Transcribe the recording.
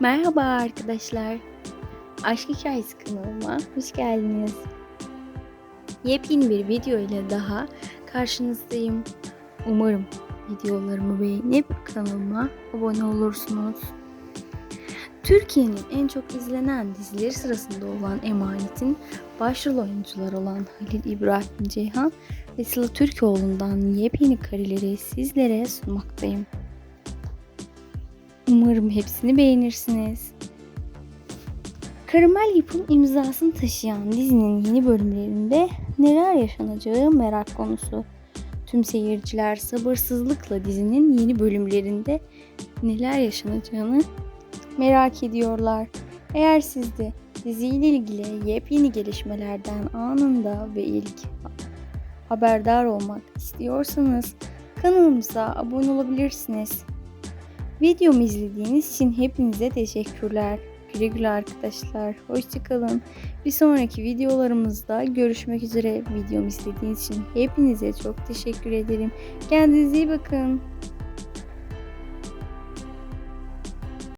Merhaba arkadaşlar. Aşk Hikayesi kanalıma hoş geldiniz. Yepyeni bir video ile daha karşınızdayım. Umarım videolarımı beğenip kanalıma abone olursunuz. Türkiye'nin en çok izlenen dizileri sırasında olan Emanet'in başrol oyuncuları olan Halil İbrahim Ceyhan ve Sıla Türkoğlu'ndan yepyeni kareleri sizlere sunmaktayım. Umarım hepsini beğenirsiniz. Karamel Yapım imzasını taşıyan dizinin yeni bölümlerinde neler yaşanacağı merak konusu. Tüm seyirciler sabırsızlıkla dizinin yeni bölümlerinde neler yaşanacağını merak ediyorlar. Eğer siz de diziyle ilgili yepyeni gelişmelerden anında ve ilk haberdar olmak istiyorsanız kanalımıza abone olabilirsiniz. Videomu izlediğiniz için hepinize teşekkürler. Güle güle arkadaşlar. Hoşçakalın. Bir sonraki videolarımızda görüşmek üzere. Videomu izlediğiniz için hepinize çok teşekkür ederim. Kendinize iyi bakın.